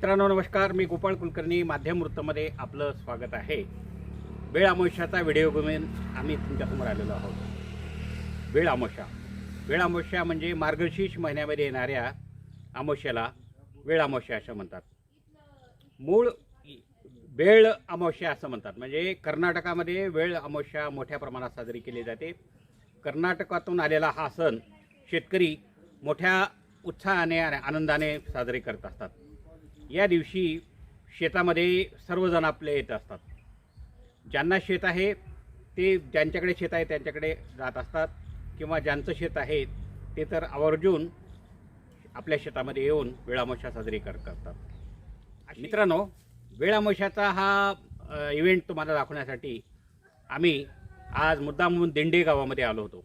मित्रांनो नमस्कार. मी गोपाळ कुलकर्णी माध्यम वृत्तमध्ये आपलं स्वागत आहे. वेळ आमोशाचा व्हिडिओ घेऊन आम्ही तुमच्यासमोर आलेलो आहोत. वेळ अमावस्या वेळ आमोशा म्हणजे मार्गशीर्ष महिन्यामध्ये येणाऱ्या आमोश्याला वेळ अमावस्या असं म्हणतात. मूळ वेळ अमावस्या असं म्हणतात. म्हणजे कर्नाटकामध्ये वेळ अमावस्या मोठ्या प्रमाणात साजरी केली जाते. कर्नाटकातून आलेला हा सण शेतकरी मोठ्या उत्साहाने आणि आनंदाने साजरे करत असतात. या दिवशी शेतामध्ये सर्वजण आपले येत असतात. ज्यांना शेत आहे ते ज्यांच्याकडे शेत आहे त्यांच्याकडे जात असतात. किंवा ज्यांचं शेत आहे ते तर आवर्जून आपल्या शेतामध्ये येऊन वेळामोशा साजरी कर करतात. मित्रांनो वेळामोशाचा हा इव्हेंट तुम्हाला दाखवण्यासाठी आम्ही आज मुद्दाम म्हणून दिंडे गावामध्ये आलो होतो.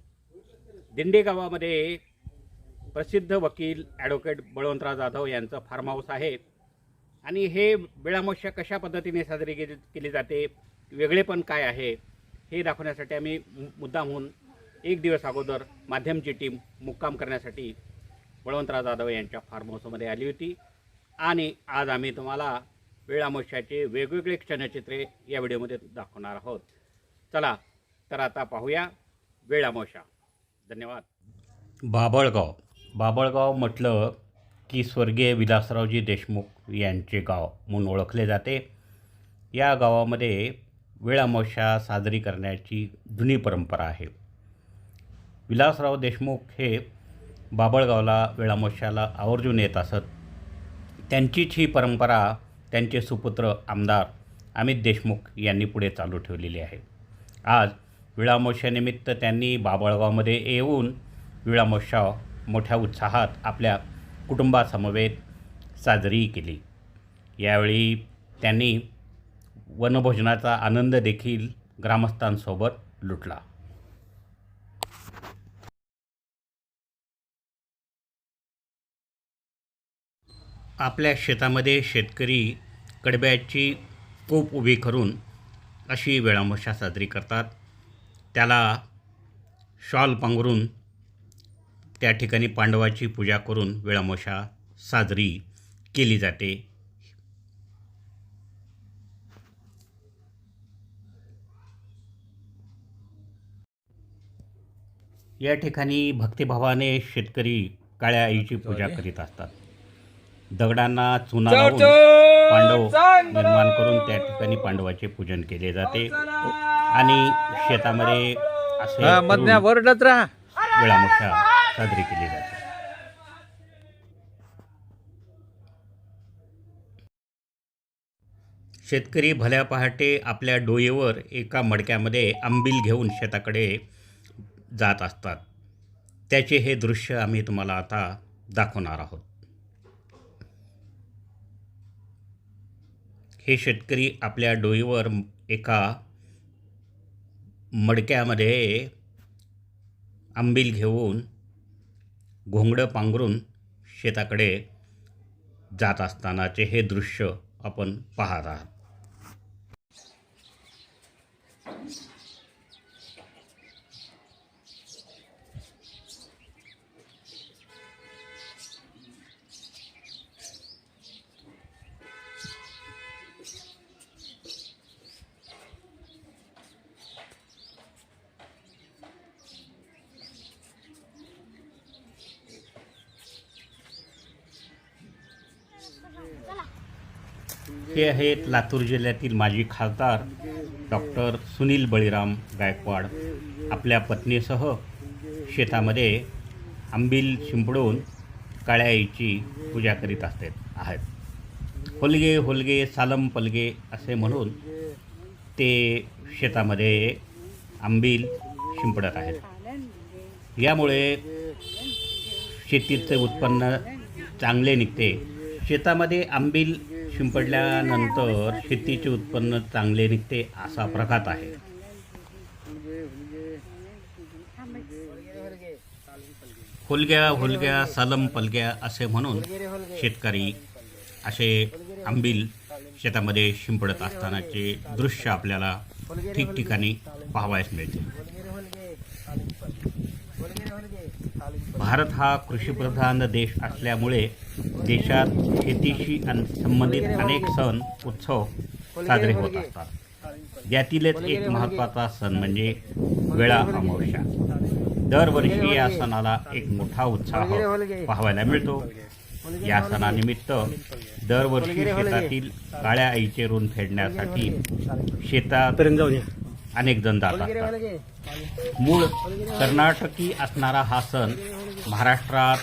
दिंडे गावामध्ये प्रसिद्ध वकील ॲडव्होकेट बळवंतराव जाधव यांचं फार्म हाऊस आहे. आणि हे वेळामोशा कशा पद्धतीने साजरी केली केली जाते वेगळेपण काय आहे हे दाखवण्यासाठी आम्ही मु- मुद्दामहून एक दिवस अगोदर माध्यमची टीम मुक्काम करण्यासाठी बळवंतराव जाधव यांच्या फार्म हाऊसमध्ये आली होती. आणि आज आम्ही तुम्हाला वेळामोशाचे वेगवेगळे क्षणचित्रे या व्हिडिओमध्ये दाखवणार आहोत. चला तर आता पाहूया वेळामोशा धन्यवाद. बाबळगाव. बाबळगाव म्हटलं की स्वर्गीय विलासरावजी देशमुख यांचे गाव म्हणून ओळखले जाते. या गावामध्ये वेळामोशा साजरी करण्याची जुनी परंपरा आहे. विलासराव देशमुख हे बाबळगावला वेळामोशाला आवर्जून येत असत. त्यांचीच ही परंपरा त्यांचे सुपुत्र आमदार अमित देशमुख यांनी पुढे चालू ठेवलेली आहे. आज विळामोशानिमित्त त्यांनी बाबळगावमध्ये येऊन विळामोशा मोठ्या उत्साहात आपल्या कुटुंबासमवेत साजरी केली. यावेळी त्यांनी वनभोजनाचा आनंद देखील ग्रामस्थांसोबत लुटला. आपल्या शेतामध्ये शेतकरी कडब्याची कूप उभी करून अशी वेळामशा साजरी करतात. त्याला शॉल पांघरून त्या ठिकाणी पांडवाची पूजा करून वेळामोशा साजरी केली जाते. या ठिकाणी भक्तिभावाने शेतकरी काळ्या आईची पूजा करीत असतात. दगडांना चुना लावून पांडव निर्माण करून त्या ठिकाणी पांडवाचे पूजन केले जाते. आणि शेतामध्ये असे वेळामोशा साजरी केली जाते. शेतकरी भल्या पहाटे आपल्या डोईवर एका मडक्यामध्ये आंबील घेऊन शेताकडे जात असतात. त्याचे हे दृश्य आम्ही तुम्हाला आता दाखवणार आहोत. हे शेतकरी आपल्या डोईवर एका मडक्यामध्ये आंबील घेऊन घोंगडं पांघरून शेताकडे जात असतानाचे हे दृश्य आपण पाहत आहात. हे आहेत लातूर जिल्ह्यातील माजी खासदार डॉक्टर सुनील बळीराम गायकवाड. आपल्या पत्नीसह शेतामध्ये आंबील शिंपडून काळ्या आईची पूजा करीत असते आहेत. होलगे होलगे सालम पलगे असे म्हणून ते शेतामध्ये आंबील शिंपडत आहेत. यामुळे शेतीचे उत्पन्न चांगले निघते. शेतामध्ये आंबील शिंपडल्यानंतर शेतीचे उत्पन्न चांगले निघते असा प्रघात आहे. होलग्या होलग्या सालम पलग्या असे म्हणून शेतकरी असे आंबील शेतामध्ये शिंपडत असतानाचे दृश्य आपल्याला ठिकठिकाणी पाहावयास मिळते. भारत हा कृषीप्रधान देश असल्यामुळे देशात शेतीशी अन- संबंधित अनेक सण उत्सव साजरे होत असतात. यातीलच एक महत्त्वाचा सण म्हणजे वेळा अमावस्या. दरवर्षी या सणाला एक मोठा उत्साह पाहायला मिळतो. या सणानिमित्त दरवर्षी शेतातील काळ्या आईचे ऋण फेडण्यासाठी शेतात अनेक जण जात असतात मूळ कर्नाटकी असणारा हा सण महाराष्ट्रात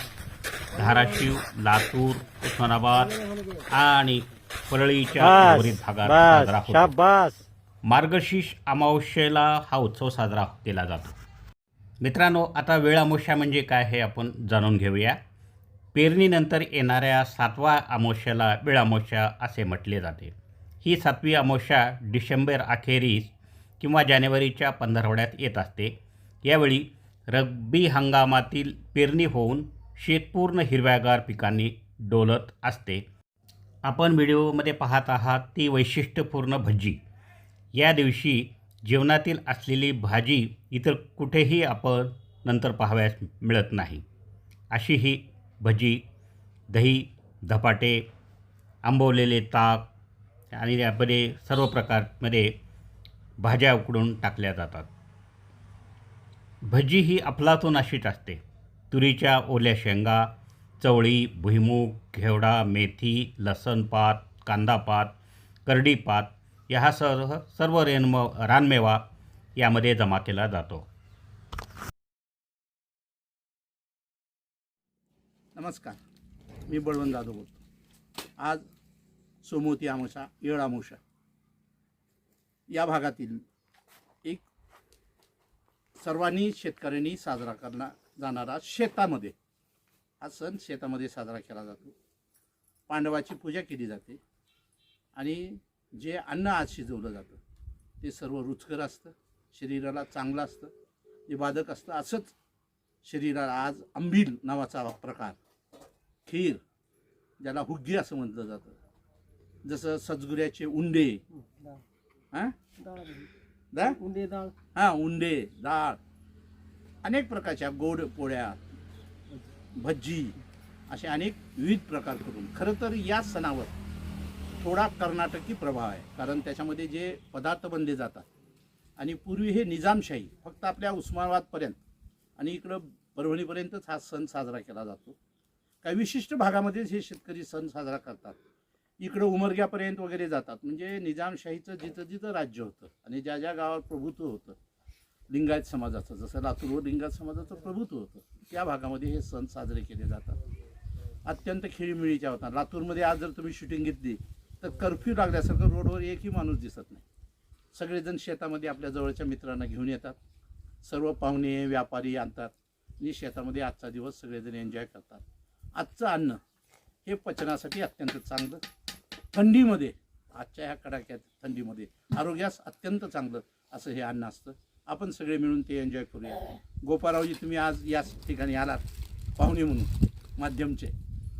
धाराशिव लातूर उस्मानाबाद आणि परळीच्या उर्वरित भागात साजरा होतो. मार्गशीर्ष अमावस्येला हा उत्सव साजरा केला जातो. मित्रांनो आता वेळ अमावस्या म्हणजे काय हे आपण जाणून घेऊया. पेरणीनंतर येणाऱ्या सातवा अमावस्याला वेळ अमावस्या असे म्हटले जाते. ही सातवी अमावस्या डिसेंबर अखेरीस किंवा जानेवारीच्या पंधरवड्यात येत असते. यावेळी रब्बी हंगामातील पेरणी होऊन शेतपूर्ण हिरव्यागार पिकांनी डोलत असते. आपण व्हिडिओमध्ये पाहत आहात ती वैशिष्ट्यपूर्ण भजी या दिवशी जेवणातील असलेली भाजी इतर कुठेही आपण नंतर पाहावयास मिळत नाही. अशी ही भजी दही धपाटे आंबवलेले ताक आणि यामध्ये सर्व प्रकारमध्ये भाज्या उकडून टाकल्या जातात. भजी ही अफलातून अशीच असते. तुरीच्या ओल्या शेंगा चवळी भुईमूग घेवडा मेथी लसणपात कांदापात करडीपात या सर्व सर्व रेनम रानमेवा यामध्ये जमा केला जातो. नमस्कार. मी बळवंत जाधव बोलतो. आज सोमवती आमोशा येळ आमोशा. या भागातील एक सर्वांनी शेतकऱ्यांनी साजरा करणार जाणारा शेतामध्ये. हा सण शेतामध्ये साजरा केला जातो. पांडवाची पूजा केली जाते. आणि जे अन्न आज शिजवलं जातं ते सर्व रुचकर असतं शरीराला चांगलं असतं जे बाधक असतं. असंच शरीराला आज आंबील नावाचा प्रकार खीर ज्याला हुग्गी असं म्हटलं जातं. जसं सजगुऱ्याचे उंडे हो, हां? दा? उंदे डाळ हां उंडे डाळ अनेक प्रकारच्या गोड पोळ्या भज्जी असे अनेक विविध प्रकार करून. खरं तर या सणावर थोडा कर्नाटकी प्रभाव आहे. कारण त्याच्यामध्ये जे पदार्थ बनले जातात आणि पूर्वी हे निजामशाही फक्त आपल्या उस्मानाबादपर्यंत आणि इकडं परभणीपर्यंतच हा सण साजरा केला जातो. काही विशिष्ट भागामध्येच हे शेतकरी सण साजरा करतात. इकडं उमरग्यापर्यंत वगैरे जातात. म्हणजे निजामशाहीचं जिथं जिथं राज्य होतं आणि ज्या ज्या गावात प्रभुत्व होतं लिंगायत समाजाचं जसं लातूरवर लिंगायत समाजाचं प्रभुत्व होतं त्या भागामध्ये हे सण साजरे केले जातात. अत्यंत खेळीमिळीच्या होतात. लातूरमध्ये आज जर तुम्ही शूटिंग घेतली तर कर्फ्यू लागल्यासारखं रोडवर एकही माणूस दिसत नाही. सगळेजण शेतामध्ये आपल्या जवळच्या मित्रांना घेऊन येतात. सर्व पाहुणे व्यापारी आणतात आणि शेतामध्ये आजचा दिवस सगळेजण एन्जॉय करतात. आजचं अन्न हे पचनासाठी अत्यंत चांगलं. थंडीमध्ये आजच्या ह्या कडाक्यात थंडीमध्ये आरोग्यास अत्यंत चांगलं असं हे अन्न असतं. आपण सगळे मिळून ते एन्जॉय करूया. गोपारावजी तुम्ही आज या ठिकाणी आलात पाहुणे म्हणून माध्यमचे.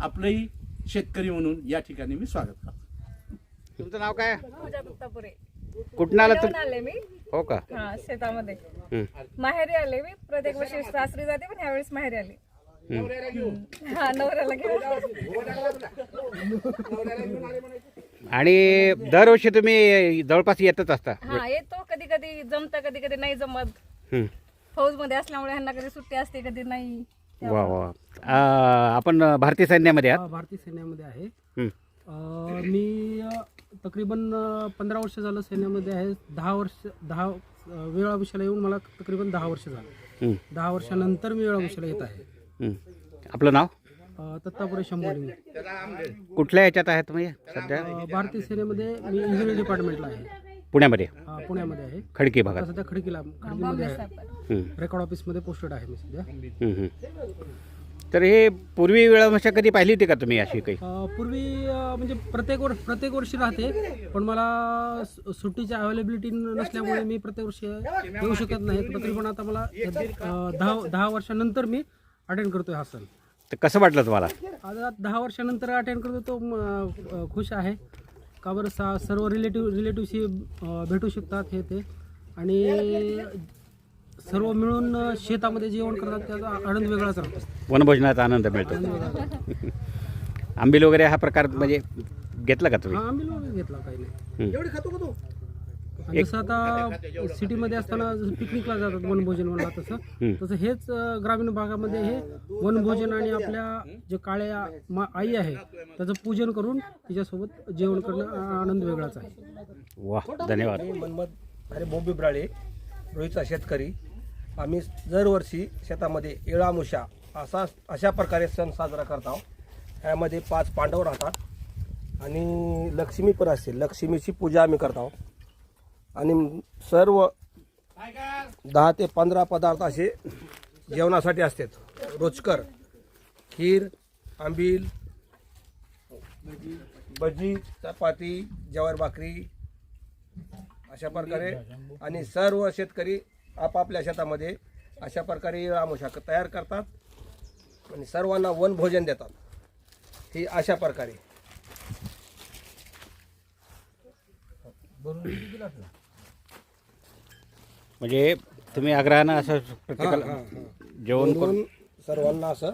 आपलंही शेतकरी म्हणून या ठिकाणी मी स्वागत करतो. तुमचं नाव काय? कुठून आलं मी. हो का? हा शेतामध्ये. माहेरी आले मी. प्रत्येक वर्षी सासरी जाते पण ह्यावेळेस माहेरी आले. हं. नवऱ्याला घेऊन आणि दरवर्षी तुम्ही जवळपास येतच असता हा येतो कधी कधी जमतं कधी कधी नाही जमत. फौजमध्ये असल्यामुळे ह्यांना कधी सुट्टी असते कधी नाही वा वा आ, आपण भारतीय सैन्यामध्ये आहात भारतीय सैन्यामध्ये आहे हं. अं, मी अं, तकरीबन पंधरा वर्ष झालं सैन्यामध्ये आहे दहा वर्ष दहा अं, वेळाभूषाला येऊन मला तकरीबन दहा वर्ष झालं हं. दहा वर्षानंतर मी वेळाभूषाला येत आहे. आपलं नाव? दत्तापुरे शंभोली. कुठल्या ह्याच्यात आहे तुम्ही सध्या? भारतीय सेनेमध्ये मी इंजिनिअरिंग डिपार्टमेंटला आहे. पुण्यामध्ये? पुण्यामध्ये आहे. खडकी आता भागात सध्या खडकीला खडकीमध्ये आहे. हं. रेकॉर्ड ऑफिसमध्ये पोस्टेड आहे मी सध्या. हं, हं. तर हे पूर्वी वेळामशा कधी पाहिली होती का तुम्ही अशी काही? अ, पूर्वी अ, म्हणजे प्रत्येक वर्ष प्रत्येक वर्षी राहते पण मला सु- सुट्टीची अवेलेबिलिटी नसल्यामुळे मी प्रत्येक वर्षी येऊ शकत नाही. तकरीबन आता मला अ, दहा दहा वर्षानंतर मी अटेंड करतोय हा सण. तर कसं वाटलं तुम्हाला? आता दहा वर्षानंतर अटेंड करतो तो म, अ, खुश आहे. का बरं सा सर्व रिलेटिव्ह रिलेटिव्हशी भेटू शकतात हे ते. आणि सर्व मिळून अं, शेतामध्ये जेवण करतात त्याचा आनंद वेगळाच राहतो. वनभोजनाचा आनंद मिळतो. आंबील वगैरे हा प्रकार म्हणजे घेतला का तुम्ही? हा आम्ही लोक घेतला काही नाही. आणि जसं आता सिटीमध्ये असताना जसं पिकनिकला जातात वनभोजन म्हणा तसं. तसं हेच ग्रामीण भागामध्ये हे वनभोजन आणि आपल्या जे काळ्या मा आई आहे त्याचं पूजन करून तिच्यासोबत जेवण करणं आनंद वेगळाच आहे. वा धन्यवाद. मनमत अरे बोबी ब्राळे रोहितचा शेतकरी. आम्ही दरवर्षी शेतामध्ये इळामुशा असा अशा प्रकारे सण साजरा करतो यामध्ये पाच पांडव राहतात. आणि लक्ष्मी पण असते लक्ष्मीची पूजा आम्ही करतो आणि सर्व दहा ते पंधरा पदार्थ असे जेवणासाठी असतात. रोचकर खीर आंबील भजी चपाती जवार भाकरी अशा प्रकारे. आणि सर्व शेतकरी आपापल्या शेतामध्ये अशा प्रकारे आमुषा तयार करतात आणि सर्वांना वनभोजन देतात. ही अशा प्रकारे. म्हणजे तुम्ही आग्रहानं असं प्रत्येकाला जेवण करून म्हणून सर्वांना असं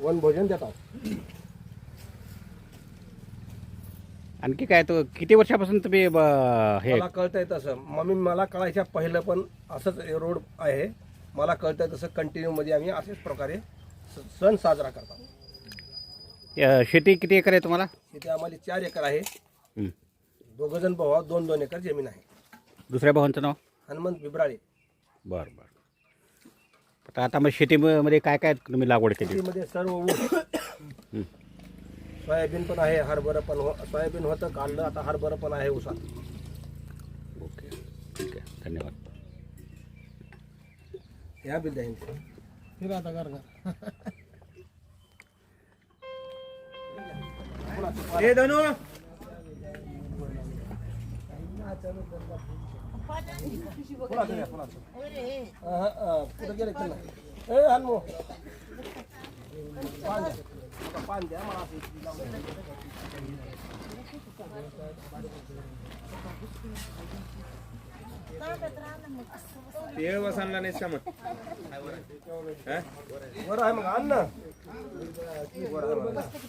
वनभोजन देतात आणखी काय तो किती वर्षापासून तुम्ही ब- हे मला कळतंय तसं. मम्मी मला कळायच्या पहिलं पण असंच रोड आहे. मला कळतंय तसं कंटिन्यू मध्ये आम्ही अशाच प्रकारे स- सण साजरा करतात अ, शेती किती एकर आहे तुम्हाला? तिथे आम्हाला चार एकर आहे. हं. दोघं जण भाऊ आहोत, दोन दोन एकर जमीन आहे. दुसऱ्या भावांचं नाव? हनुमंत बिबराळे. बरं बरं. आता आता मग शेतीमध्ये काय काय तुम्ही लागवड केली? शेतीमध्ये सर्व ऊस सोयाबीन पण आहे हरभरं पण हो सोयाबीन होतं काढलं आता हरभरं पण आहे ऊसात. ओके. ठीक आहे. धन्यवाद. ह्या बिल द्या हे धनु! कुठं गेले की नाही? ए हनुमो पान द्या. आता पान द्या मला असं इकडे लावून द्या. बरं आहे मग आण ना आहे मग. एवढं वस्तू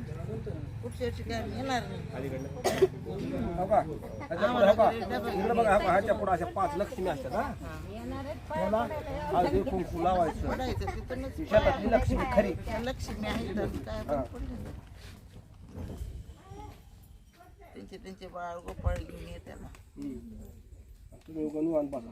येणार. नाही? ह्याच्या पुढं अशा पाच लक्ष्मी असतात हा. कुंकू लावायचं. शेतातली लक्ष्मी खरी. लक्ष्मी आहे त्यांचे त्यांचे बाळ गोपाळ घेऊन येते ना. तुम्ही उगा निवांत बसा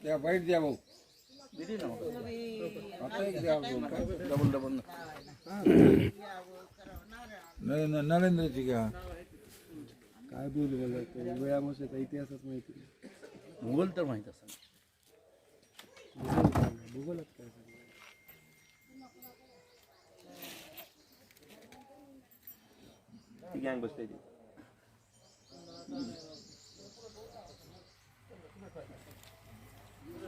द्या वाईट द्या भाऊ. आता एक द्या. डबल डबल नरेंद्रची का काय बोलू मला वेळामोशाचा इतिहासच माहिती भूगोल तर माहीत असेल. भूगोलात काय गँग बसते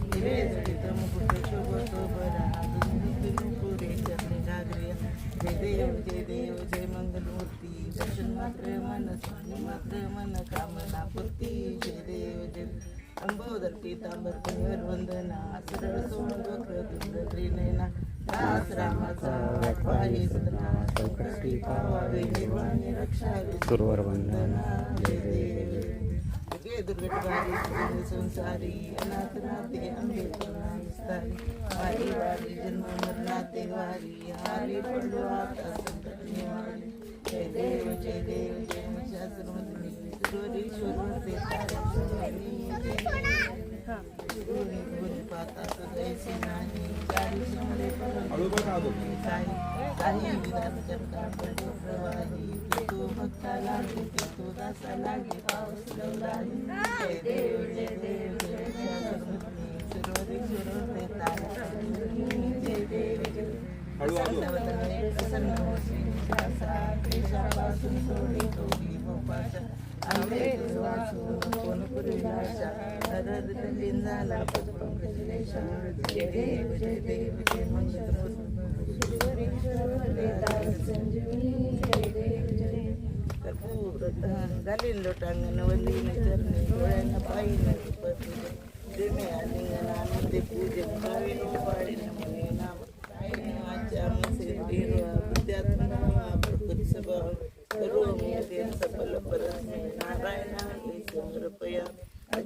कपुली शरा हिरे जडित जय देव देव जय दर्शन मात्र मन स्वामी मात्र जय देव जय. अंबोदर पीतांबर पुण्यवर वंदना सरळ सोड वक्र दुर्ग त्रिनयना दास रामाचा पावावे निर्वाणी वंदना जय देव दुर्गटवारी संसारी अनाथ नाते अंगे करुणा विस्तारी वारी वारी जन्म मरणाते वारी हारी पडलो आता संकट निवारी. जय देव जय देव जय महिषासुरमर्दिनी सुरेश्वर ते तारे पाता जैसे नाही चारी समरे काही काही विधान करता पडतो प्रवाही ते तो भक्ता लागे ते तो दासा लागे पाऊस लवलाही जय देव जय देव जय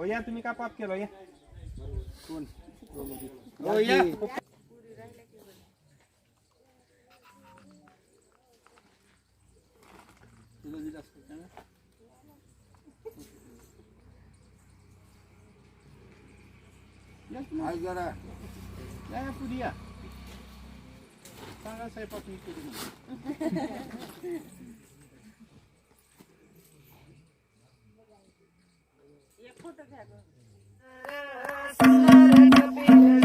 जय हो या तुम्ही का पाप केलं या हो या आज जरा या या पुढे या सांगा स्वयंपाक मी केली म्हणून. सुंदर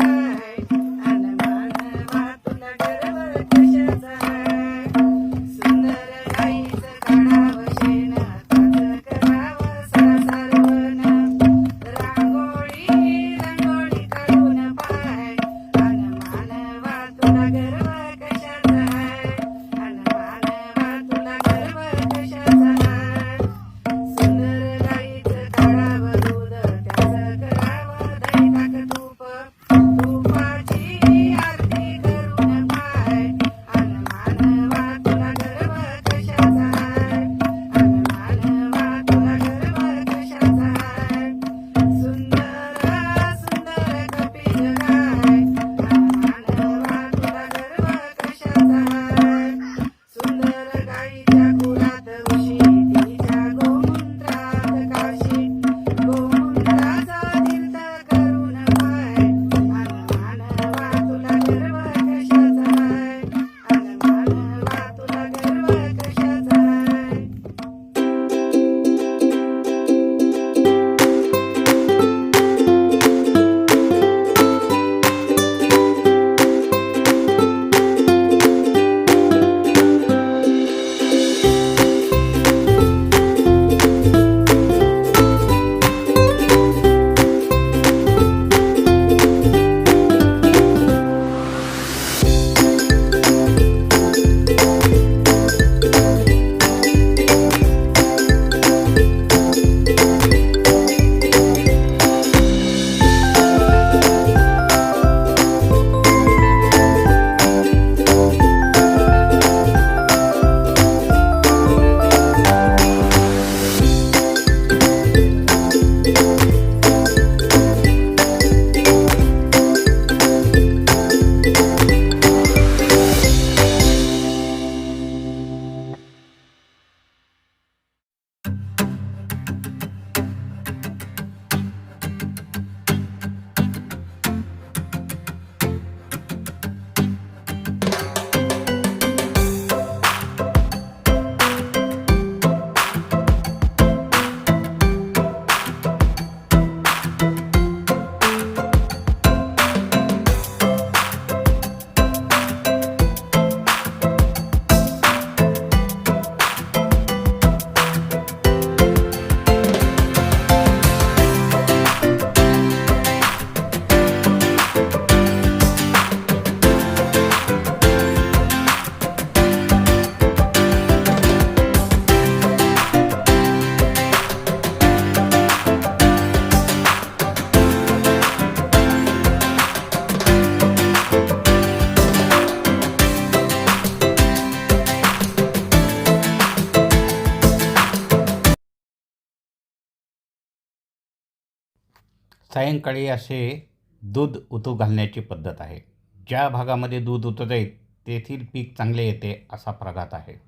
सायंकाळी असे दूध उतू घालण्याची पद्धत आहे. ज्या भागामध्ये दूध उतू जाईल तेथील पीक चांगले येते असा प्रघात आहे.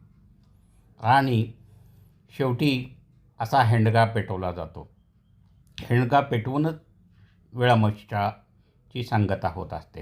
आणि शेवटी असा हेंडगा पेटवला जातो. हेंडगा पेटवूनच वेळामोशाची सांगता होत असते.